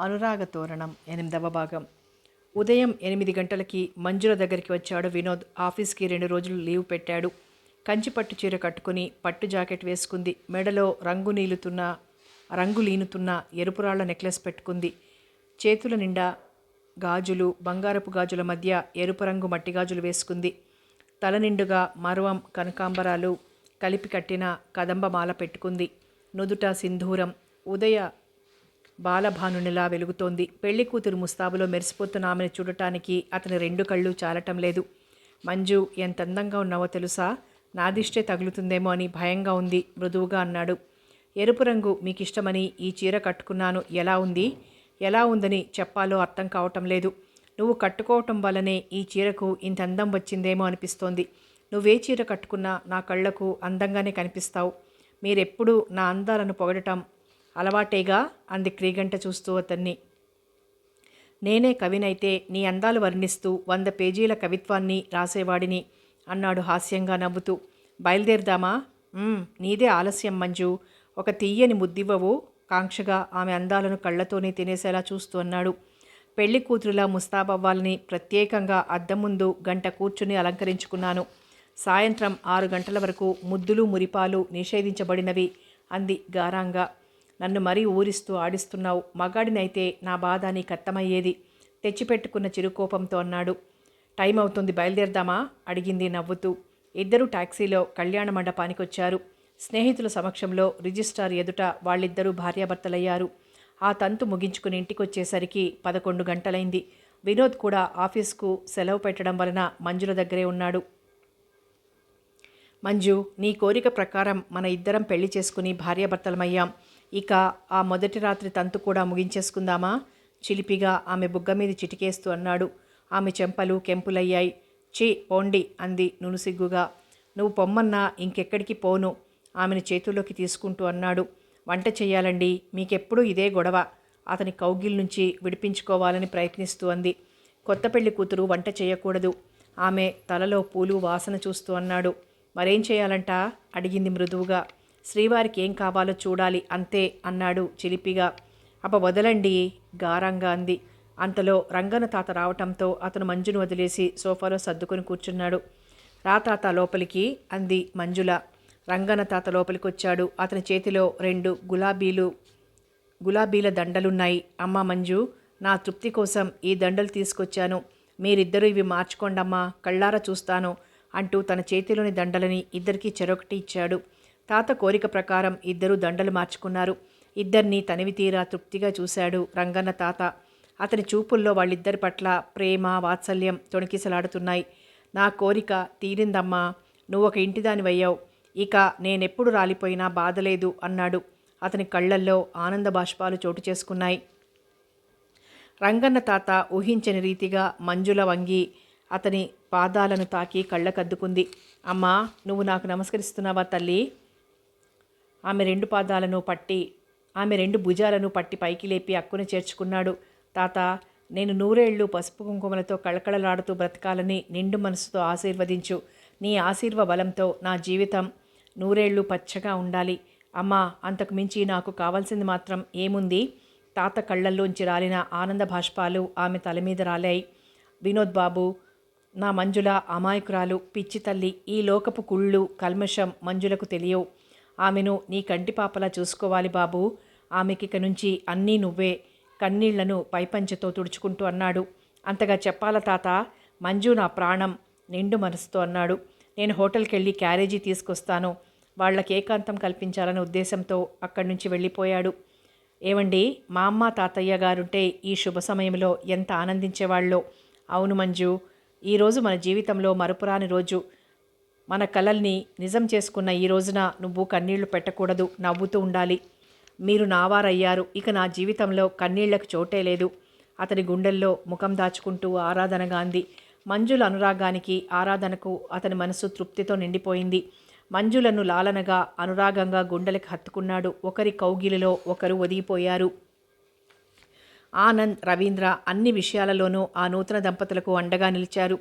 అనురాగ తోరణం ఎనిమిదవ భాగం. ఉదయం ఎనిమిది గంటలకి మంజుల దగ్గరికి వచ్చాడు వినోద్. ఆఫీస్కి రెండు రోజులు లీవ్ పెట్టాడు. కంచి పట్టు చీర కట్టుకుని పట్టు జాకెట్ వేసుకుంది. మెడలో రంగు నీలుతున్న రంగు లీనుతున్న ఎరుపురాళ్ళ నెక్లెస్ పెట్టుకుంది. చేతుల నిండా గాజులు బంగారపు గాజుల మధ్య ఎరుపు రంగు మట్టి గాజులు వేసుకుంది. తల నిండుగా మరువం కనకాంబరాలు కలిపి కట్టిన కదంబమాల పెట్టుకుంది. నుదుట సింధూరం. ఉదయ బాలభానునిలా వెలుగుతోంది. పెళ్ళి కూతురు ముస్తాబులో మెరిసిపోతున్న ఆమెను చూడటానికి అతని రెండు కళ్ళు చాలటం లేదు. మంజు ఎంత అందంగా ఉన్నావో తెలుసా? నాదిష్టే తగులుతుందేమో అని భయంగా ఉంది మృదువుగా అన్నాడు. ఎరుపు రంగు మీకు ఇష్టమని ఈ చీర కట్టుకున్నాను. ఎలా ఉంది? ఎలా ఉందని చెప్పాలో అర్థం కావటం లేదు. నువ్వు కట్టుకోవటం వల్లనే ఈ చీరకు ఇంత అందం వచ్చిందేమో అనిపిస్తోంది. నువ్వే చీర కట్టుకున్నా నా కళ్ళకు అందంగానే కనిపిస్తావు. మీరెప్పుడు నా అందాలను పొగడటం అలవాటేగా అంది క్రీగంట చూస్తూ అతన్ని. నేనే కవినైతే నీ అందాలు వర్ణిస్తూ వంద పేజీల కవిత్వాన్ని రాసేవాడిని అన్నాడు హాస్యంగా నవ్వుతూ. బయలుదేరదామా? నీదే ఆలస్యం మంజు. ఒక తీయని ముద్దివ్వవు కాంక్షగా ఆమె అందాలను కళ్ళతోనే తినేసేలా చూస్తూ అన్నాడు. పెళ్ళి కూతురులా ముస్తాబవ్వాలని ప్రత్యేకంగా అద్దం ముందు గంట కూర్చుని అలంకరించుకున్నాను. సాయంత్రం ఆరు గంటల వరకు ముద్దులు మురిపాలు నిషేధించబడినవి అంది గారాంగా. నన్ను మరీ ఊరిస్తూ ఆడిస్తున్నావు. మగాడినైతే నా బాధ నీకు అర్థమయ్యేది. తెచ్చిపెట్టుకున్న చిరుకోపంతో అన్నాడు. టైం అవుతుంది బయలుదేరదామా? అడిగింది నవ్వుతూ. ఇద్దరూ టాక్సీలో కళ్యాణ మండపానికి వచ్చారు స్నేహితుల సమక్షంలో రిజిస్ట్రార్ ఎదుట వాళ్ళిద్దరూ భార్యాభర్తలయ్యారు. ఆ తంతు ముగించుకుని ఇంటికొచ్చేసరికి పదకొండు గంటలైంది. వినోద్ కూడా ఆఫీస్కు సెలవు పెట్టడం వలన మంజుల దగ్గరే ఉన్నాడు. మంజు నీ కోరిక ప్రకారం మన ఇద్దరం పెళ్ళి చేసుకుని భార్యాభర్తలమయ్యాం. ఇక ఆ మొదటి రాత్రి తంతు కూడా ముగించేసుకుందామా? చిలిపిగా ఆమె బుగ్గ మీద చిటికేస్తూ అన్నాడు. ఆమె చెంపలు కెంపులయ్యాయి. చీ పోండి అంది నునుసిగ్గుగా. నువ్వు పొమ్మన్నా ఇంకెక్కడికి పోను ఆమెను చేతుల్లోకి తీసుకుంటూ అన్నాడు. వంట చెయ్యాలండి మీకెప్పుడూ ఇదే గొడవ. అతని కౌగిల్ నుంచి విడిపించుకోవాలని ప్రయత్నిస్తూ అంది. కొత్త పెళ్ళి కూతురు వంట చేయకూడదు ఆమె తలలో పూలు వాసన చూస్తూ అన్నాడు. మరేం చేయాలంట అడిగింది మృదువుగా. శ్రీవారికి ఏం కావాలో చూడాలి అంతే అన్నాడు చిలిపిగా. అబ్బ వదలండి గారంగా అంది. అంతలో రంగన తాత రావటంతో అతను మంజును వదిలేసి సోఫాలో సర్దుకొని కూర్చున్నాడు. రా తాత లోపలికి అంది మంజుల. రంగన తాత లోపలికి వచ్చాడు అతని చేతిలో రెండు గులాబీలు గులాబీల దండలున్నాయి. అమ్మ మంజు నా తృప్తి కోసం ఈ దండలు తీసుకొచ్చాను. మీరిద్దరూ ఇవి మార్చుకోండమ్మా కళ్ళారా చూస్తాను అంటూ తన చేతిలోని దండలని ఇద్దరికీ చెరొకటి ఇచ్చాడు. తాత కోరిక ప్రకారం ఇద్దరు దండలు మార్చుకున్నారు. ఇద్దరిని తనివి తీరా తృప్తిగా చూశాడు రంగన్న తాత. అతని చూపుల్లో వాళ్ళిద్దరి పట్ల ప్రేమ వాత్సల్యం తొణికిసలాడుతున్నాయి. నా కోరిక తీరిందమ్మా నువ్వు ఒక ఇంటిదానివయ్యావు. ఇక నేనెప్పుడు రాలిపోయినా బాధలేదు అన్నాడు. అతని కళ్ళల్లో ఆనంద బాష్పాలు చోటు చేసుకున్నాయి. రంగన్న తాత ఊహించని రీతిగా మంజుల వంగి అతని పాదాలను తాకి కళ్ళకద్దుకుంది. అమ్మా నువ్వు నాకు నమస్కరిస్తున్నావా తల్లి? ఆమె రెండు పాదాలను పట్టి ఆమె రెండు భుజాలను పట్టి పైకి లేపి అక్కున చేర్చుకున్నాడు. తాత నేను నూరేళ్ళు పసుపు కుంకుమలతో కళకళలాడుతూ బ్రతకాలని నిండు మనసుతో ఆశీర్వదించు. నీ ఆశీర్వ బలంతో నా జీవితం నూరేళ్ళు పచ్చగా ఉండాలి. అమ్మా అంతకు మించి నాకు కావాల్సింది మాత్రం ఏముంది? తాత కళ్ళల్లోంచి రాలిన ఆనంద భాష్పాలు ఆమె తల మీద రాలాయి. వినోద్ బాబు నా మంజుల అమాయకురాలు పిచ్చి తల్లి ఈ లోకపు కుళ్ళు కల్మషం మంజులకు తెలియవు. ఆమెను నీ కంటి పాపలా చూసుకోవాలి బాబు. ఆమెకిక నుంచి అన్నీ నువ్వే. కన్నీళ్ళను పైపంచతో తుడుచుకుంటూ అన్నాడు. అంతగా చెప్పాల తాత? మంజు నా ప్రాణం నిండు మనసుతో అన్నాడు. నేను హోటల్కి వెళ్ళి క్యారేజీ తీసుకొస్తాను. వాళ్ళకి ఏకాంతం కల్పించాలనే ఉద్దేశంతో అక్కడి నుంచి వెళ్ళిపోయాడు. ఏమండి మా అమ్మ తాతయ్య గారుంటే ఈ శుభ సమయంలో ఎంత ఆనందించేవాళ్ళో. అవును మంజు ఈరోజు మన జీవితంలో మరపురాని రోజు. మన కలల్ని నిజం చేసుకున్న ఈ రోజున నువ్వు కన్నీళ్ళు పెట్టకూడదు నవ్వుతూ ఉండాలి. మీరు నావారయ్యారు ఇక నా జీవితంలో కన్నీళ్ళకు చోటే లేదు. అతని గుండెల్లో ముఖం దాచుకుంటూ ఆరాధనగా అంది. మంజుల అనురాగానికి ఆరాధనకు అతని మనసు తృప్తితో నిండిపోయింది. మంజులను లాలనగా అనురాగంగా గుండెలకు హత్తుకున్నాడు. ఒకరి కౌగిలిలో ఒకరు ఒదిగిపోయారు. ఆనంద్ రవీంద్ర అన్ని విషయాలలోనూ ఆ నూతన దంపతులకు అండగా నిలిచారు.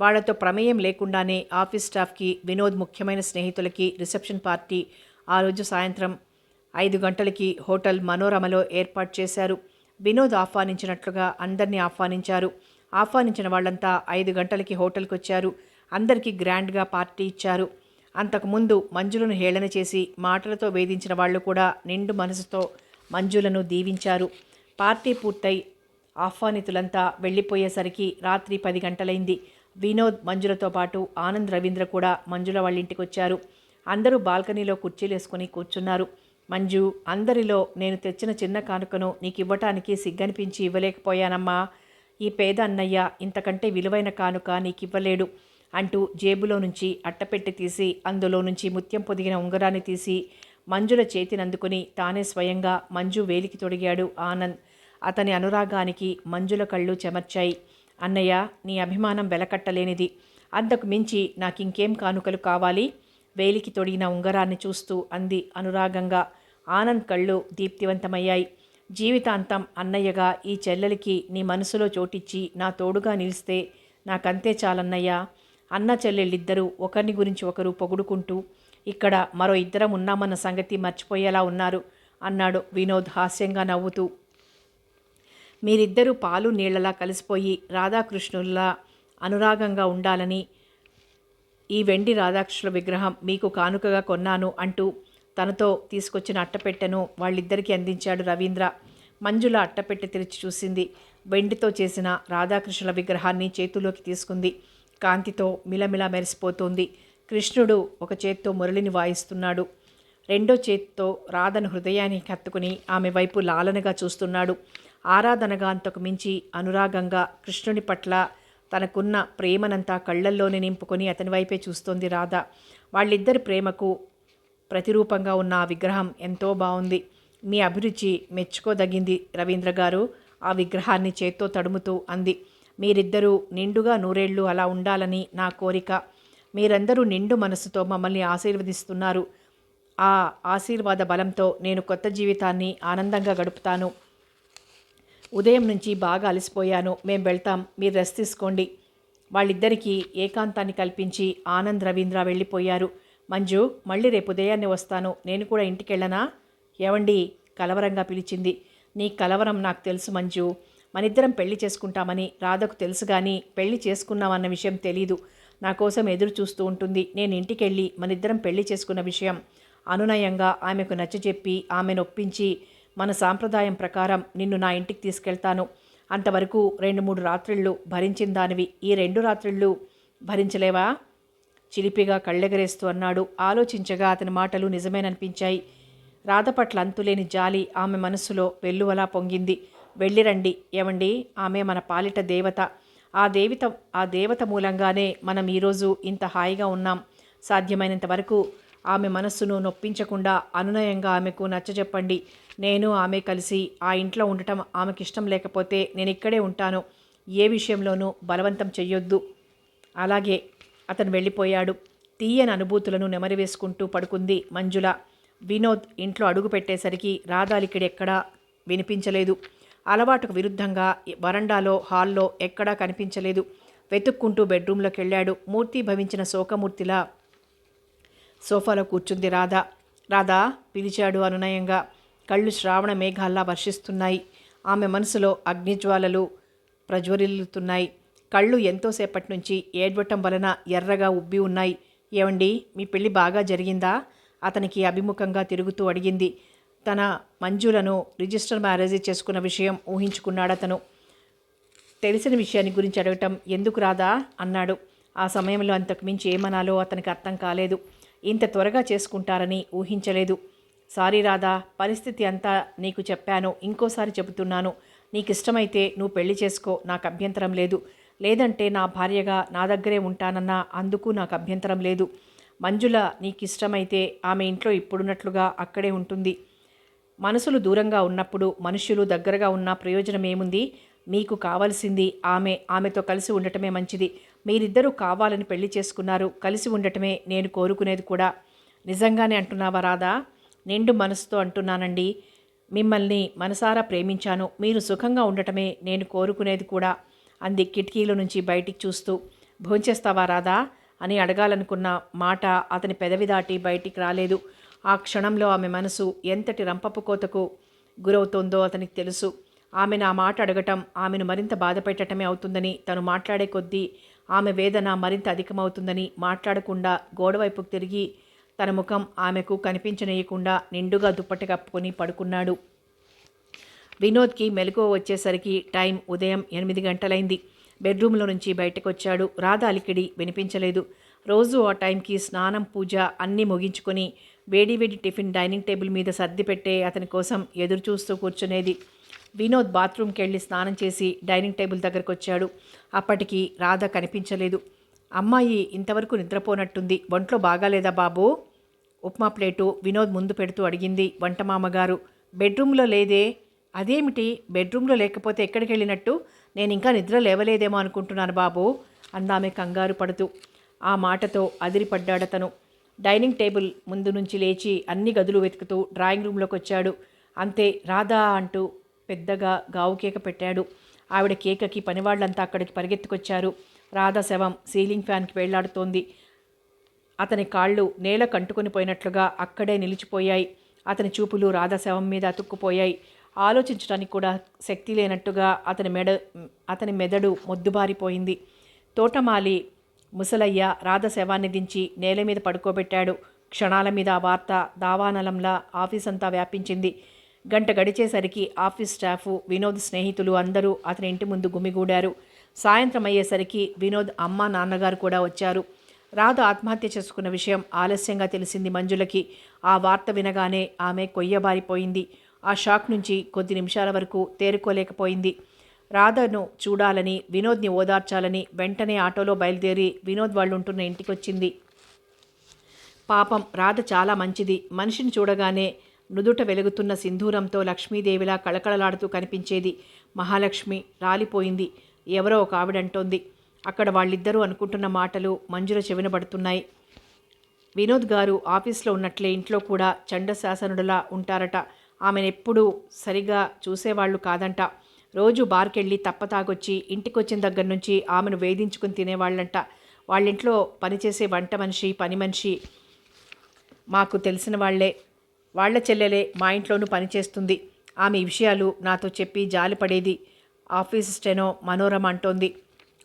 వాళ్ళతో ప్రమేయం లేకుండానే ఆఫీస్ స్టాఫ్కి వినోద్ ముఖ్యమైన స్నేహితులకి రిసెప్షన్ పార్టీ ఆ రోజు సాయంత్రం ఐదు గంటలకి హోటల్ మనోరమలో ఏర్పాటు చేశారు. వినోద్ ఆహ్వానించినట్లుగా అందరినీ ఆహ్వానించారు. ఆహ్వానించిన వాళ్ళంతా ఐదు గంటలకి హోటల్కి వచ్చారు అందరికీ గ్రాండ్గా పార్టీ ఇచ్చారు. అంతకుముందు మంజులను హేళన చేసి మాటలతో వేధించిన వాళ్ళు కూడా నిండు మనసుతో మంజులను దీవించారు. పార్టీ పూర్తయి ఆహ్వానితులంతా వెళ్ళిపోయేసరికి రాత్రి పది గంటలైంది. వినోద్ మంజులతో పాటు ఆనంద్ రవీంద్ర కూడా మంజుల వాళ్ళ ఇంటికి వచ్చారు. అందరూ బాల్కనీలో కుర్చీలేసుకుని కూర్చున్నారు. మంజు అందరిలో నేను తెచ్చిన చిన్న కానుకను నీకు ఇవ్వటానికి సిగ్గనిపించి ఇవ్వలేకపోయానమ్మా. ఈ పేద అన్నయ్య ఇంతకంటే విలువైన కానుక నీకు ఇవ్వలేడు అంటూ జేబులో నుంచి అట్టపెట్టి తీసి అందులో నుంచి ముత్యం పొదిగిన ఉంగరాన్ని తీసి మంజుల చేతినందుకుని తానే స్వయంగా మంజు వేలికి తొడిగాడు ఆనంద్. అతని అనురాగానికి మంజుల కళ్ళు చెమర్చాయి. అన్నయ్య నీ అభిమానం వెలకట్టలేనిది. అంతకు మించి నాకింకేం కానుకలు కావాలి? వేలికి తొడిగిన ఉంగరాన్ని చూస్తూ అంది అనురాగంగా. ఆనంద్ కళ్ళు దీప్తివంతమయ్యాయి. జీవితాంతం అన్నయ్యగా ఈ చెల్లెలికి నీ మనసులో చోటిచ్చి నా తోడుగా నిలిస్తే నాకంతే చాలన్నయ్య. అన్న చెల్లెళ్ళిద్దరూ ఒకరిని గురించి ఒకరు పొగుడుకుంటూ ఇక్కడ మరో ఇద్దరం ఉన్నామన్న సంగతి మర్చిపోయేలా ఉన్నారు అన్నాడు వినోద్ హాస్యంగా నవ్వుతూ. మీరిద్దరూ పాలు నీళ్ళలా కలిసిపోయి రాధాకృష్ణుల్లా అనురాగంగా ఉండాలని ఈ వెండి రాధాకృష్ణుల విగ్రహం మీకు కానుకగా కొన్నాను అంటూ తనతో తీసుకొచ్చిన అట్టపెట్టెను వాళ్ళిద్దరికీ అందించాడు రవీంద్ర. మంజుల అట్టపెట్టె తెరిచి చూసింది. వెండితో చేసిన రాధాకృష్ణుల విగ్రహాన్ని చేతుల్లోకి తీసుకుంది. కాంతితో మిలమిలా మెరిసిపోతోంది. కృష్ణుడు ఒక చేత్తో మురళిని వాయిస్తున్నాడు. రెండో చేత్తో రాధను హృదయానికి హత్తుకుని ఆమె వైపు లాలనగా చూస్తున్నాడు. ఆరాధనగా అంతకు మించి అనురాగంగా కృష్ణుని పట్ల తనకున్న ప్రేమనంతా కళ్ళల్లోనే నింపుకొని అతని వైపే చూస్తోంది రాధ. వాళ్ళిద్దరి ప్రేమకు ప్రతిరూపంగా ఉన్న ఆ విగ్రహం ఎంతో బాగుంది మీ అభిరుచి మెచ్చుకోదగింది రవీంద్ర గారు. ఆ విగ్రహాన్ని చేత్తో తడుముతూ అంది. మీరిద్దరూ నిండుగా నూరేళ్ళు అలా ఉండాలని నా కోరిక. మీరందరూ నిండు మనసుతో మమ్మల్ని ఆశీర్వదిస్తున్నారు. ఆ ఆశీర్వాద బలంతో నేను కొత్త జీవితాన్ని ఆనందంగా గడుపుతాను. ఉదయం నుంచి బాగా అలసిపోయాను. మేం వెళ్తాం. మీరు రెస్ట్ తీసుకోండి. వాళ్ళిద్దరికీ ఏకాంతాన్ని కల్పించి ఆనంద్ రవీంద్ర వెళ్ళిపోయారు. మంజు మళ్ళీ రేపు ఉదయాన్నే వస్తాను. నేను కూడా ఇంటికి వెళ్ళనా ఏవండి? కలవరంగా పిలిచింది. నీ కలవరం నాకు తెలుసు మంజు. మనిద్దరం పెళ్ళి చేసుకుంటామని రాధకు తెలుసు కానీ పెళ్ళి చేసుకున్నామన్న విషయం తెలీదు. నా కోసం ఎదురు చూస్తూ ఉంటుంది. నేను ఇంటికి వెళ్ళి మనిద్దరం పెళ్ళి చేసుకున్న విషయం అనునయంగా ఆమెకు నచ్చజెప్పి ఆమెను ఒప్పించి మన సాంప్రదాయం ప్రకారం నిన్ను నా ఇంటికి తీసుకెళ్తాను. అంతవరకు రెండు మూడు రాత్రిళ్ళు భరించిన దానివి. ఈ రెండు రాత్రిళ్ళు భరించలేవా? చిలిపిగా కళ్ళెగరేస్తూ అన్నాడు. ఆలోచించగా అతని మాటలు నిజమేననిపించాయి. రాధ పట్ల అంతులేని జాలి ఆమె మనస్సులో వెల్లువలా పొంగింది. వెళ్ళిరండి. ఏమండి? ఆమె మన పాలిట దేవత. ఆ దేవత ఆ దేవత మూలంగానే మనం ఈరోజు ఇంత హాయిగా ఉన్నాం. సాధ్యమైనంత వరకు ఆమె మనస్సును నొప్పించకుండా అనునయంగా ఆమెకు నచ్చజెప్పండి. నేను ఆమె కలిసి ఆ ఇంట్లో ఉండటం ఆమెకి ఇష్టం లేకపోతే నేను ఇక్కడే ఉంటాను. ఏ విషయంలోనూ బలవంతం చెయ్యొద్దు. అలాగే అతను వెళ్ళిపోయాడు. తీయని అనుభూతులను నెమరివేసుకుంటూ పడుకుంది మంజుల. వినోద్ ఇంట్లో అడుగు పెట్టేసరికి రాధాలిక్కడెక్కడా వినిపించలేదు. అలవాటుకు విరుద్ధంగా వరండాలో హాల్లో ఎక్కడా కనిపించలేదు. వెతుక్కుంటూ బెడ్రూమ్లోకి వెళ్ళాడు మూర్తి భవించిన శోకమూర్తిలా సోఫాలో కూర్చుంది రాధా. రాధా పిలిచాడు అనునయంగా. కళ్ళు శ్రావణ మేఘాల్లా వర్షిస్తున్నాయి. ఆమె మనసులో అగ్నిజ్వాలలు ప్రజ్వరిల్లుతున్నాయి. కళ్ళు ఎంతోసేపటి నుంచి ఏడ్వటం వలన ఎర్రగా ఉబ్బి ఉన్నాయి. ఏమండి మీ పెళ్ళి బాగా జరిగిందా? అతనికి అభిముఖంగా తిరుగుతూ అడిగింది. తన మంజులను రిజిస్టర్ మ్యారేజ్ చేసుకున్న విషయం ఊహించుకున్నాడతను. తెలిసిన విషయాన్ని గురించి అడగటం ఎందుకు రాదా అన్నాడు. ఆ సమయంలో అంతకు మించి ఏమనాలో అతనికి అర్థం కాలేదు. ఇంత త్వరగా చేసుకుంటారని ఊహించలేదు. సారీ రాధా పరిస్థితి అంతా నీకు చెప్పాను ఇంకోసారి చెబుతున్నాను. నీకు ఇష్టమైతే నువ్వు పెళ్ళి చేసుకో నాకు అభ్యంతరం లేదు. లేదంటే నా భార్యగా నా దగ్గరే ఉంటానన్నా అందుకు నాకు అభ్యంతరం లేదు. మంజుల నీకు ఇష్టమైతే ఆమె ఇంట్లో ఇప్పుడున్నట్లుగా అక్కడే ఉంటుంది. మనసులు దూరంగా ఉన్నప్పుడు మనుషులు దగ్గరగా ఉన్న ప్రయోజనం ఏముంది మీకు కావలసింది ఆమె ఆమెతో కలిసి ఉండటమే మంచిది. మీరిద్దరూ కావాలని పెళ్ళి చేసుకున్నారు. కలిసి ఉండటమే నేను కోరుకునేది కూడా. నిజంగానే అంటున్నావా రాదా నిండు మనసుతో అంటున్నానండి. మిమ్మల్ని మనసారా ప్రేమించాను. మీరు సుఖంగా ఉండటమే నేను కోరుకునేది కూడా. అంది కిటికీలో నుంచి బయటికి చూస్తూ. భోంచేస్తావా రాదా అని అడగాలనుకున్న మాట అతని పెదవి దాటి బయటికి రాలేదు. ఆ క్షణంలో ఆమె మనసు ఎంతటి రంపపు కోతకు గురవుతోందో అతనికి తెలుసు. ఆమె నా మాట అడగటం ఆమెను మరింత బాధపెట్టటమే అవుతుందని తను మాట్లాడే కొద్దీ ఆమె వేదన మరింత అధికమవుతుందని మాట్లాడకుండా గోడవైపుకు తిరిగి తన ముఖం ఆమెకు కనిపించనీయకుండా నిండుగా దుప్పటి కప్పుకొని పడుకున్నాడు. వినోద్కి మెలకువ వచ్చేసరికి టైం ఉదయం ఎనిమిది గంటలైంది. బెడ్రూమ్లో నుంచి బయటకు వచ్చాడు రాధ అలికిడి వినిపించలేదు. రోజు ఆ టైంకి స్నానం పూజ అన్నీ ముగించుకొని వేడి వేడి టిఫిన్ డైనింగ్ టేబుల్ మీద సర్ది పెట్టే అతని కోసం ఎదురు చూస్తూ కూర్చునేది. వినోద్ బాత్రూమ్కి వెళ్ళి స్నానం చేసి డైనింగ్ టేబుల్ దగ్గరకు వచ్చాడు అప్పటికి రాధ కనిపించలేదు. అమ్మాయి ఇంతవరకు నిద్రపోనట్టుంది. ఒంట్లో బాగాలేదా బాబు? ఉప్మా ప్లేటు వినోద్ ముందు పెడుతూ అడిగింది వంటమామగారు బెడ్రూమ్లో లేదే? అదేమిటి? బెడ్రూమ్లో లేకపోతే ఎక్కడికి వెళ్ళినట్టు నేను ఇంకా నిద్ర లేవలేదేమో అనుకుంటున్నాను బాబు అందామె కంగారు పడుతూ. ఆ మాటతో అదిరిపడ్డాడతను డైనింగ్ టేబుల్ ముందు నుంచి లేచి అన్ని గదులు వెతుకుతూ డ్రాయింగ్ రూమ్లోకి వచ్చాడు అంతే రాధా అంటూ పెద్దగా గావుకేక పెట్టాడు. ఆవిడ కేకకి పనివాళ్ళంతా అక్కడికి పరిగెత్తుకొచ్చారు. రాధ శవం సీలింగ్ ఫ్యాన్కి వేళ్ళాడుతోంది. అతని కాళ్ళు నేల కంటుకొని పోయినట్లుగా అక్కడే నిలిచిపోయాయి. అతని చూపులు రాధ శవం మీద అతుక్కుపోయాయి. ఆలోచించడానికి కూడా శక్తి లేనట్టుగా అతని మెడ అతని మెదడు మొద్దుబారిపోయింది. తోటమాలి ముసలయ్య రాధ శవాన్ని దించి నేల మీద పడుకోబెట్టాడు. క్షణాల మీద ఆ వార్త దావానలంలా ఆఫీస్ అంతా వ్యాపించింది. గంట గడిచేసరికి ఆఫీస్ స్టాఫ్ వినోద్ స్నేహితులు అందరూ అతని ఇంటి ముందు గుమిగూడారు. సాయంత్రం అయ్యేసరికి వినోద్ అమ్మ నాన్నగారు కూడా వచ్చారు. రాధ ఆత్మహత్య చేసుకున్న విషయం ఆలస్యంగా తెలిసింది మంజులకి. ఆ వార్త వినగానే ఆమె కొయ్యబారిపోయింది. ఆ షాక్ నుంచి కొద్ది నిమిషాల వరకు తేరుకోలేకపోయింది. రాధను చూడాలని వినోద్ని ఓదార్చాలని వెంటనే ఆటోలో బయలుదేరి వినోద్ వాళ్ళు ఉంటున్న ఇంటికొచ్చింది. పాపం రాధ చాలా మంచిది. మనిషిని చూడగానే నుదుట వెలుగుతున్న సింధూరంతో లక్ష్మీదేవిలా కళకళలాడుతూ కనిపించేది. మహాలక్ష్మి రాలిపోయింది. ఎవరో ఒక ఆవిడంటోంది. అక్కడ వాళ్ళిద్దరూ అనుకుంటున్న మాటలు మంజుల చెవినబడుతున్నాయి వినోద్ గారు ఆఫీస్లో ఉన్నట్లే ఇంట్లో కూడా చండశాసనుడులా ఉంటారట. ఆమెనెప్పుడూ సరిగా చూసేవాళ్ళు కాదంట. రోజు బార్కెళ్ళి తప్పతాగొచ్చి ఇంటికొచ్చిన దగ్గర నుంచి ఆమెను వేధించుకుని తినేవాళ్ళంట. వాళ్ళింట్లో పనిచేసే వంట మనిషి పని మనిషి మాకు తెలిసిన వాళ్ళే వాళ్ళ చెల్లెలే మా ఇంట్లోనూ పనిచేస్తుంది. ఆమె విషయాలు నాతో చెప్పి జాలిపడేది. ఆఫీస్ స్టెనో మనోరమ అంటోంది.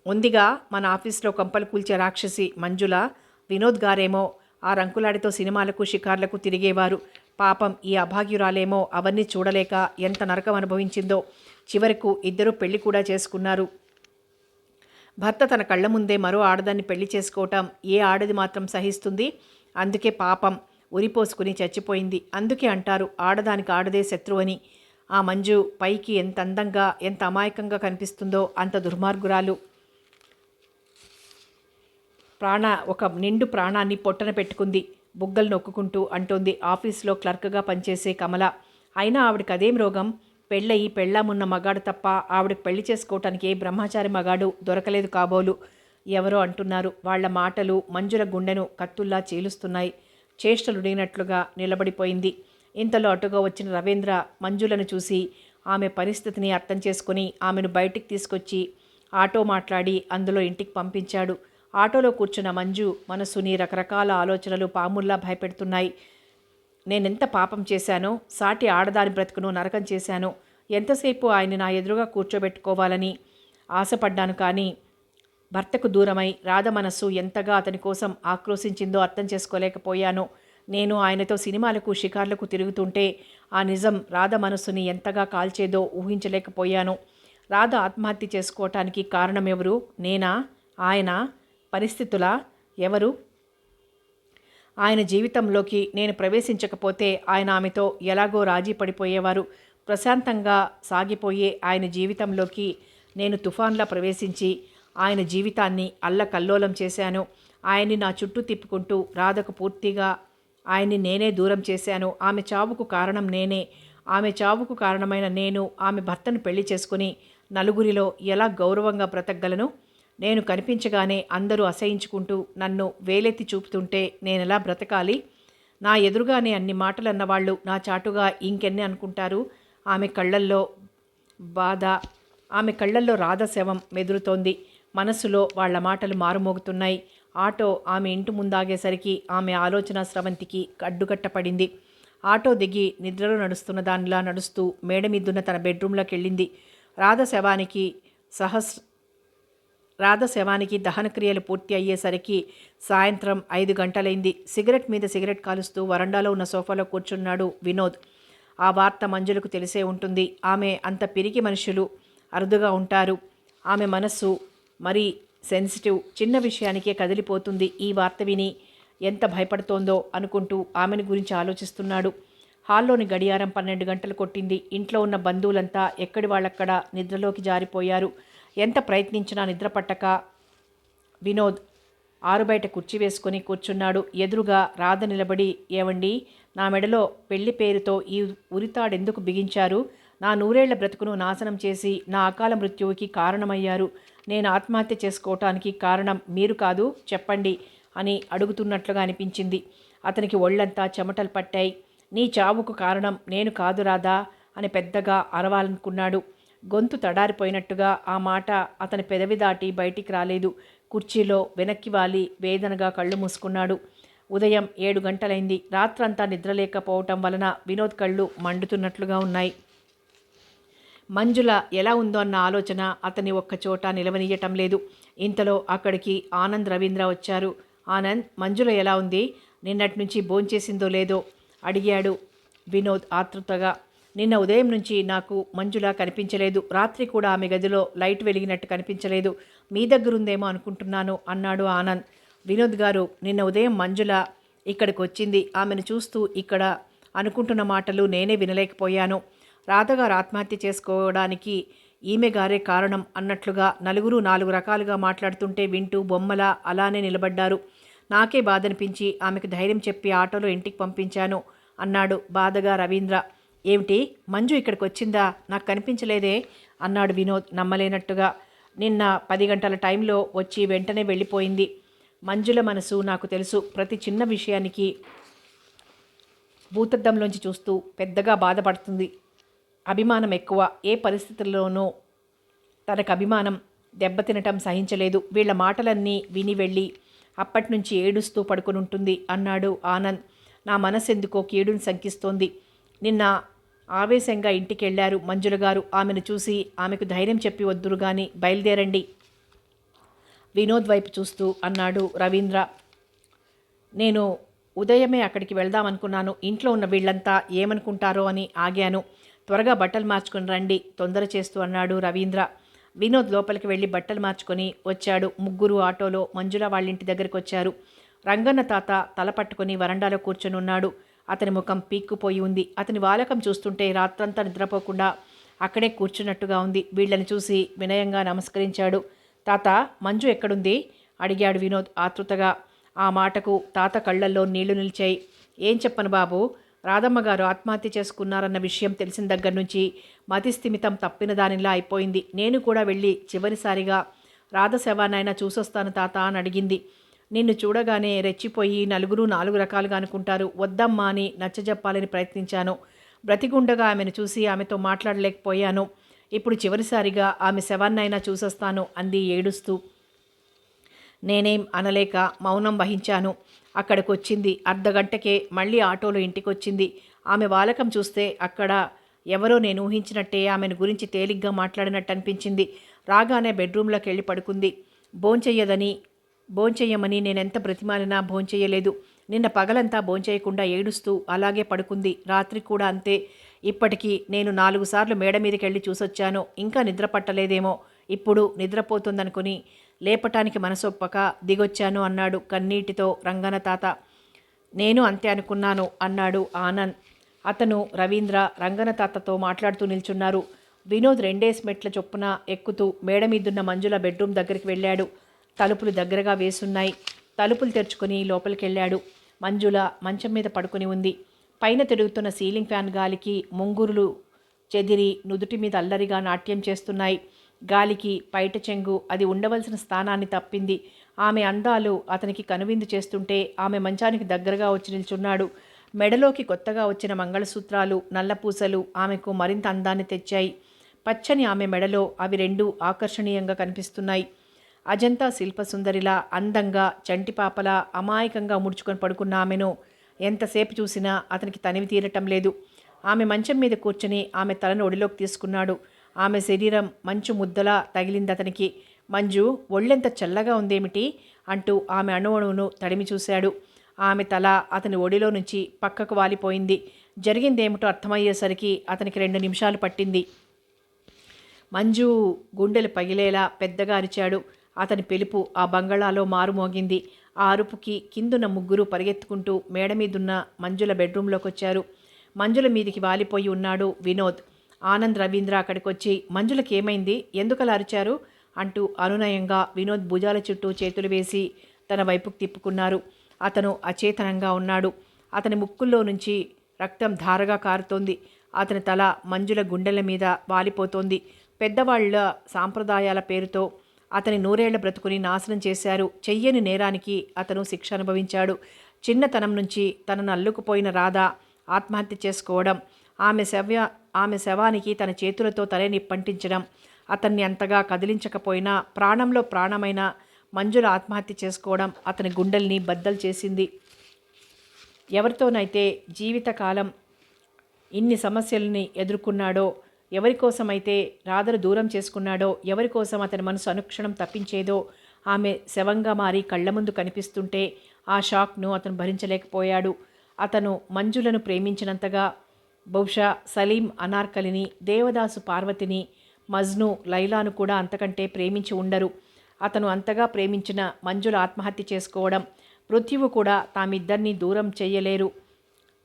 ఉందిగా మన ఆఫీస్లో కంపలు కూల్చే రాక్షసి మంజుల వినోద్ గారేమో ఆ రంకులాడితో సినిమాలకు షికార్లకు తిరిగేవారు. పాపం ఈ అభాగ్యురాలేమో అవన్నీ చూడలేక ఎంత నరకం అనుభవించిందో చివరకు ఇద్దరు పెళ్ళి కూడా చేసుకున్నారు. భర్త తన కళ్ళ ముందే మరో ఆడదాన్ని పెళ్ళి చేసుకోవటం ఏ ఆడది మాత్రం సహిస్తుంది. అందుకే పాపం. ఉరిపోసుకుని చచ్చిపోయింది. అందుకే అంటారు ఆడదానికి ఆడదే శత్రువు అని. ఆ మంజు పైకి ఎంత అందంగా ఎంత అమాయకంగా కనిపిస్తుందో అంత దుర్మార్గురాలు. ప్రాణ ఒక నిండు ప్రాణాన్ని పొట్టన పెట్టుకుంది. బుగ్గలు నొక్కుకుంటూ అంటోంది ఆఫీస్లో క్లర్క్గా పనిచేసే కమల. అయినా ఆవిడకి అదేం రోగం? పెళ్ళయి పెళ్ళామున్న మగాడు తప్ప ఆవిడకి పెళ్ళి చేసుకోవటానికి ఏ బ్రహ్మచారి మగాడు దొరకలేదు కాబోలు. ఎవరో అంటున్నారు వాళ్ళ మాటలు మంజుల గుండెను కత్తుల్లా చీలుస్తున్నాయి. చేష్టలుడిగినట్లుగా నిలబడిపోయింది. ఇంతలో అటుగా వచ్చిన రవీంద్ర మంజులను చూసి ఆమె పరిస్థితిని అర్థం చేసుకుని ఆమెను బయటికి తీసుకొచ్చి ఆటో మాట్లాడి అందులో ఇంటికి పంపించాడు. ఆటోలో కూర్చున్న మంజు మనసుని రకరకాల ఆలోచనలు పాముల్లా భయపెడుతున్నాయి. నేనెంత పాపం చేశానో సాటి ఆడదాని బ్రతుకును నరకం చేశాను ఎంతసేపు ఆయన్ని నా ఎదురుగా కూర్చోబెట్టుకోవాలని ఆశపడ్డాను కానీ భర్తకు దూరమై రాధ మనస్సు ఎంతగా అతని కోసం ఆక్రోశించిందో అర్థం చేసుకోలేకపోయాను. నేను ఆయనతో సినిమాలకు షికార్లకు తిరుగుతుంటే ఆ నిజం రాధ మనస్సుని ఎంతగా కాల్చేదో ఊహించలేకపోయాను. రాధ ఆత్మహత్య చేసుకోవటానికి కారణం ఎవరు నేనా? ఆయన? పరిస్థితుల? ఎవరు? ఆయన జీవితంలోకి నేను ప్రవేశించకపోతే ఆయన ఆమెతో ఎలాగో రాజీ పడిపోయేవారు. ప్రశాంతంగా సాగిపోయే ఆయన జీవితంలోకి నేను తుఫాన్లా ప్రవేశించి ఆయన జీవితాన్ని అల్లకల్లోలం చేశాను. ఆయన్ని నా చుట్టూ తిప్పుకుంటూ రాధకు పూర్తిగా ఆయన్ని నేనే దూరం చేశాను. ఆమె చావుకు కారణం నేనే. ఆమె చావుకు కారణమైన నేను ఆమె భర్తను పెళ్ళి చేసుకుని నలుగురిలో ఎలా గౌరవంగా బ్రతకగలను? నేను కనిపించగానే అందరూ అసహించుకుంటూ నన్ను వేలెత్తి చూపుతుంటే నేనెలా బ్రతకాలి? నా ఎదురుగానే అన్ని మాటలు అన్నవాళ్ళు నా చాటుగా ఇంకెన్ని అనుకుంటారు? ఆమె కళ్ళల్లో బాధ ఆమె కళ్ళల్లో రాధ శవం మెదురుతోంది. మనస్సులో వాళ్ళ మాటలు మారుమోగుతున్నాయి. ఆటో ఆమె ఇంటి ముందాగేసరికి ఆమె ఆలోచన స్రవంతికి అడ్డుకట్టపడింది. ఆటో దిగి నిద్రలో నడుస్తున్న దానిలా నడుస్తూ మేడ మీదున్న తన బెడ్రూమ్లోకి వెళ్ళింది రాధ శవానికి సహస్ రాధ శవానికి దహనక్రియలు పూర్తి అయ్యేసరికి సాయంత్రం ఐదు గంటలైంది. సిగరెట్ మీద సిగరెట్ కాలుస్తూ వరండాలో ఉన్న సోఫాలో కూర్చున్నాడు వినోద్. ఆ వార్త మంజులకు తెలిసే ఉంటుంది. ఆమె అంత పిరికి మనుషులు అరుదుగా ఉంటారు. ఆమె మనస్సు మరీ సెన్సిటివ్ చిన్న విషయానికే కదిలిపోతుంది ఈ వార్త విని. ఎంత భయపడుతోందో అనుకుంటూ ఆమెను గురించి ఆలోచిస్తున్నాడు. హాల్లోని గడియారం పన్నెండు గంటలు కొట్టింది. ఇంట్లో ఉన్న బంధువులంతా ఎక్కడి వాళ్ళక్కడ నిద్రలోకి జారిపోయారు. ఎంత ప్రయత్నించినా నిద్ర పట్టక వినోద్ ఆరుబయట కుర్చీ వేసుకొని కూర్చున్నాడు. ఎదురుగా రాధ నిలబడి ఏవండి నా మెడలో పెళ్ళి పేరుతో ఈ ఉరితాడెందుకు బిగించారు? నా నూరేళ్ళ బ్రతుకును నాశనం చేసి నా అకాల మృత్యువుకి కారణమయ్యారు. నేను ఆత్మహత్య చేసుకోవటానికి కారణం మీరు కాదు చెప్పండి అని అడుగుతున్నట్లుగా అనిపించింది. అతనికి ఒళ్ళంతా చెమటలు పట్టాయి. నీ చావుకు కారణం నేను కాదు రాదా అని పెద్దగా అరవాలనుకున్నాడు. గొంతు తడారిపోయినట్టుగా ఆ మాట అతని పెదవి దాటి బయటికి రాలేదు. కుర్చీలో వెనక్కి వాలి వేదనగా కళ్ళు మూసుకున్నాడు. ఉదయం ఏడు గంటలైంది. రాత్రంతా నిద్రలేకపోవటం వలన వినోద్ కళ్ళు మండుతున్నట్లుగా ఉన్నాయి. మంజుల ఎలా ఉందో అన్న ఆలోచన అతని ఒక్కచోట నిలవనీయటం లేదు. ఇంతలో అక్కడికి ఆనంద్ రవీంద్ర వచ్చారు. ఆనంద్ మంజుల ఎలా ఉంది? నిన్నటి నుంచి భోంచేసిందో లేదో? అడిగాడు వినోద్ ఆతృతగా. నిన్న ఉదయం నుంచి నాకు మంజుల కనిపించలేదు. రాత్రి కూడా ఆమె గదిలో లైట్ వెలిగినట్టు కనిపించలేదు. మీ దగ్గరుందేమో అనుకుంటున్నాను అన్నాడు ఆనంద్. వినోద్ గారు నిన్న ఉదయం మంజుల ఇక్కడికి వచ్చింది ఆమెను చూస్తూ ఇక్కడ అనుకుంటున్న మాటలు నేనే వినలేకపోయాను. రాధగారు ఆత్మహత్య చేసుకోవడానికి ఈమె గారే కారణం అన్నట్లుగా నలుగురు నాలుగు రకాలుగా మాట్లాడుతుంటే వింటూ బొమ్మల అలానే నిలబడ్డారు. నాకే బాధనిపించి ఆమెకు ధైర్యం చెప్పి ఆటోలో ఇంటికి పంపించాను అన్నాడు బాధగా రవీంద్ర. ఏమిటి? మంజు ఇక్కడికి వచ్చిందా నాకు కనిపించలేదే అన్నాడు వినోద్ నమ్మలేనట్టుగా. నిన్న పది గంటల టైంలో వచ్చి వెంటనే వెళ్ళిపోయింది. మంజుల మనసు నాకు తెలుసు. ప్రతి చిన్న విషయానికి భూతద్దంలోంచి చూస్తూ పెద్దగా బాధపడుతుంది. అభిమానం ఎక్కువ. ఏ పరిస్థితుల్లోనూ తనకు అభిమానం దెబ్బతినటం సహించలేదు. వీళ్ళ మాటలన్నీ విని వెళ్ళి అప్పటి నుంచి ఏడుస్తూ పడుకుని ఉంటుంది అన్నాడు ఆనంద్. నా మనసెందుకో కీడుని శంకిస్తోంది. నిన్న ఆవేశంగా ఇంటికి వెళ్ళారు మంజుల గారు. ఆమెను చూసి ఆమెకు ధైర్యం చెప్పి వద్దురు గాని బయలుదేరండి. వినోద్ వైపు చూస్తూ అన్నాడు రవీంద్ర. నేను ఉదయమే అక్కడికి వెళ్దామనుకున్నాను. ఇంట్లో ఉన్న వీళ్ళంతా ఏమనుకుంటారో అని ఆగాను. త్వరగా బట్టలు మార్చుకుని రండి తొందర చేస్తూ అన్నాడు రవీంద్ర. వినోద్ లోపలికి వెళ్ళి బట్టలు మార్చుకొని వచ్చాడు. ముగ్గురు ఆటోలో మంజుల వాళ్ళ ఇంటి దగ్గరికి వచ్చారు. రంగన్న తాత తల పట్టుకొని వరండాలో కూర్చొని ఉన్నాడు. అతని ముఖం పీక్కుపోయి ఉంది. అతని వాలకం చూస్తుంటే రాత్రంతా నిద్రపోకుండా అక్కడే కూర్చున్నట్టుగా ఉంది. వీళ్ళని చూసి వినయంగా నమస్కరించాడు. తాత మంజు ఎక్కడుంది? అడిగాడు వినోద్ ఆతృతగా. ఆ మాటకు తాత కళ్ళల్లో నీళ్ళు నిలిచాయి. ఏం చెప్పను బాబు? రాధమ్మ గారు ఆత్మహత్య చేసుకున్నారన్న విషయం తెలిసిన దగ్గర నుంచి మతిస్థిమితం తప్పిన దానిలా అయిపోయింది. నేను కూడా వెళ్ళి చివరిసారిగా రాధ శవానైనా చూసొస్తాను తాత అని అడిగింది. నిన్ను చూడగానే రెచ్చిపోయి నలుగురు నాలుగు రకాలుగా అనుకుంటారు. వద్దమ్మా అని నచ్చజెప్పాలని ప్రయత్నించాను. బ్రతిగుండగా ఆమెను చూసి ఆమెతో మాట్లాడలేకపోయాను. ఇప్పుడు చివరిసారిగా ఆమె శవాన్నైనా చూసొస్తాను అంది ఏడుస్తూ. నేనేం అనలేక మౌనం వహించాను. అక్కడికి వచ్చింది అర్ధగంటకే మళ్ళీ ఆటోలో ఇంటికి వచ్చింది ఆమె వాలకం చూస్తే అక్కడ ఎవరో నేను ఊహించినట్టే ఆమెను గురించి తేలిగ్గా మాట్లాడినట్టు అనిపించింది రాగానే బెడ్రూమ్లోకి వెళ్ళి పడుకుంది. భోంచెయ్యదని భోంచెయ్యమని నేనెంత బ్రతిమాలినా భోంచెయ్యలేదు. నిన్న పగలంతా భోంచేయకుండా ఏడుస్తూ అలాగే పడుకుంది. రాత్రి కూడా అంతే. ఇప్పటికీ నేను నాలుగు సార్లు మేడ మీదకి వెళ్ళి చూసొచ్చాను. ఇంకా నిద్ర పట్టలేదేమో. ఇప్పుడు నిద్రపోతుందనుకుని లేపటానికి మనసొప్పక దిగొచ్చాను అన్నాడు కన్నీటితో రంగన తాత. నేను అంతే అనుకున్నాను అన్నాడు ఆనంద్. అతను రవీంద్ర రంగన తాతతో మాట్లాడుతూ నిల్చున్నారు. వినోద్ రెండేసి మెట్ల చొప్పున ఎక్కుతూ మేడ మీదున్న మంజుల బెడ్రూమ్ దగ్గరికి వెళ్ళాడు. తలుపులు దగ్గరగా వేసున్నాయి. తలుపులు తెరుచుకొని లోపలికెళ్ళాడు. మంజుల మంచం మీద పడుకుని ఉంది. పైన తిరుగుతున్న సీలింగ్ ఫ్యాన్ గాలికి ముంగురులు చెదిరి నుదుటి మీద అల్లరిగా నాట్యం చేస్తున్నాయి. గాలికి పైట చెంగు అది ఉండవలసిన స్థానాన్ని తప్పింది. ఆమె అందాలు అతనికి కనువిందు చేస్తుంటే ఆమె మంచానికి దగ్గరగా వచ్చి నిల్చున్నాడు. మెడలోకి కొత్తగా వచ్చిన మంగళసూత్రాలు నల్లపూసలు ఆమెకు మరింత అందాన్ని తెచ్చాయి. పచ్చని ఆమె మెడలో అవి రెండు ఆకర్షణీయంగా కనిపిస్తున్నాయి. అజంతా శిల్పసుందరిలా అందంగా చంటిపాపలా అమాయకంగా ముడుచుకొని పడుకున్న ఆమెను ఎంతసేపు చూసినా అతనికి తనివి తీరటం లేదు. ఆమె మంచం మీద కూర్చుని ఆమె తలను ఒడిలోకి తీసుకున్నాడు. ఆమె శరీరం మంచు ముద్దలా తగిలింది అతనికి. మంజు ఒళ్ళెంత చల్లగా ఉందేమిటి? అంటూ ఆమె అణువణువును తడిమి చూశాడు. ఆమె తల అతని ఒడిలో నుంచి పక్కకు వాలిపోయింది. జరిగిందేమిటో అర్థమయ్యేసరికి అతనికి రెండు నిమిషాలు పట్టింది. మంజు గుండెలు పగిలేలా పెద్దగా అరిచాడు. అతని పిలుపు ఆ బంగళాలో మారుమోగింది ఆ అరుపుకి కిందున్న ముగ్గురు పరిగెత్తుకుంటూ మేడ మీదున్న మంజుల బెడ్రూమ్లోకి వచ్చారు మంజుల మీదికి వాలిపోయి ఉన్నాడు వినోద్. ఆనంద్ రవీంద్ర అక్కడికి వచ్చి మంజులకి ఏమైంది ఎందుకలా అరిచారు? అంటూ అనునయంగా వినోద్ భుజాల చుట్టూ చేతులు వేసి తన వైపుకు తిప్పుకున్నారు. అతను అచేతనంగా ఉన్నాడు. అతని ముక్కుల్లో నుంచి రక్తం ధారగా కారుతోంది. అతని తల మంజుల గుండెల మీద వాలిపోతోంది. పెద్దవాళ్ళ సాంప్రదాయాల పేరుతో అతని నూరేళ్ళ బ్రతుకుని నాశనం చేశారు. చెయ్యని నేరానికి అతను శిక్ష అనుభవించాడు. చిన్నతనం నుంచి తనను అల్లుకుపోయిన రాధ ఆత్మహత్య చేసుకోవడం ఆమె శవ్య ఆమె శవానికి తన చేతులతో తలని పంటించడం. అతన్ని అంతగా కదిలించకపోయినా ప్రాణంలో ప్రాణమైన మంజుల ఆత్మహత్య చేసుకోవడం అతని గుండెల్ని బద్దలు చేసింది. ఎవరితోనైతే జీవితకాలం ఇన్ని సమస్యల్ని ఎదుర్కొన్నాడో ఎవరి కోసమైతే రాధను దూరం చేసుకున్నాడో ఎవరి కోసం అతని మనసు అనుక్షణం తప్పించేదో ఆమె శవంగా మారి కళ్ళ ముందు కనిపిస్తుంటే ఆ షాక్ను అతను భరించలేకపోయాడు. అతను మంజులను ప్రేమించినంతగా బహుశా సలీం అనార్కలిని దేవదాసు పార్వతిని మజ్ను లైలాను కూడా అంతకంటే ప్రేమించి ఉండరు. అతను అంతగా ప్రేమించిన మంజుల ఆత్మహత్య చేసుకోవడం మృత్యువు కూడా తామిద్దరినీ దూరం చేయలేరు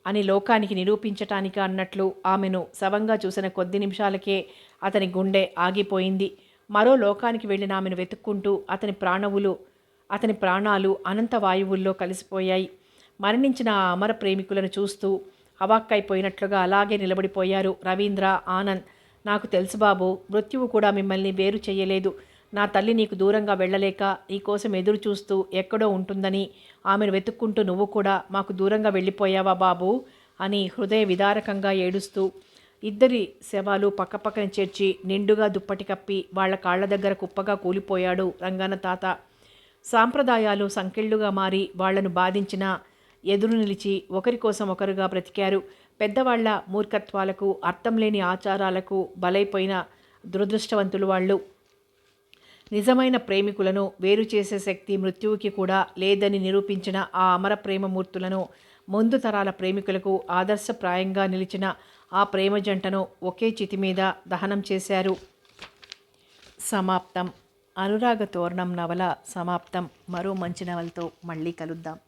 అని లోకానికి నిరూపించటానికి అన్నట్లు ఆమెను శవంగా చూసిన కొద్ది నిమిషాలకే అతని గుండె ఆగిపోయింది. మరో లోకానికి వెళ్ళిన ఆమెను వెతుక్కుంటూ అతని ప్రాణవులు అతని ప్రాణాలు అనంత వాయువుల్లో కలిసిపోయాయి. మరణించిన ఆ అమర ప్రేమికులను చూస్తూ అవాక్కైపోయినట్లుగా అలాగే నిలబడిపోయారు రవీంద్ర ఆనంద్. నాకు తెలుసు బాబు మృత్యువు కూడా మిమ్మల్ని వేరు చేయలేదు నా తల్లి నీకు దూరంగా వెళ్ళలేక నీకోసం ఎదురు చూస్తూ ఎక్కడో ఉంటుందని ఆమెను వెతుక్కుంటూ నువ్వు కూడా మాకు దూరంగా వెళ్ళిపోయావా బాబు? అని హృదయ విదారకంగా ఏడుస్తూ ఇద్దరి శవాలు పక్కపక్కన చేర్చి నిండుగా దుప్పటి కప్పి వాళ్ళ కాళ్ళ దగ్గర కుప్పగా కూలిపోయాడు రంగన్న తాత. సాంప్రదాయాలు సంకెళ్ళుగా మారి వాళ్ళను బాధించిన ఎదురు నిలిచి ఒకరి కోసం ఒకరుగా బ్రతికారు. పెద్దవాళ్ళ మూర్ఖత్వాలకు అర్థం లేని ఆచారాలకు బలైపోయిన దురదృష్టవంతులు వాళ్ళు. నిజమైన ప్రేమికులను వేరు చేసే శక్తి మృత్యువుకి కూడా లేదని నిరూపించిన ఆ అమర ప్రేమమూర్తులను ముందు తరాల ప్రేమికులకు ఆదర్శప్రాయంగా నిలిచిన ఆ ప్రేమ జంటను ఒకే చితి మీద దహనం చేశారు. సమాప్తం. అనురాగ తోరణం నవల సమాప్తం. మరో మంచి నవలతో మళ్ళీ కలుద్దాం.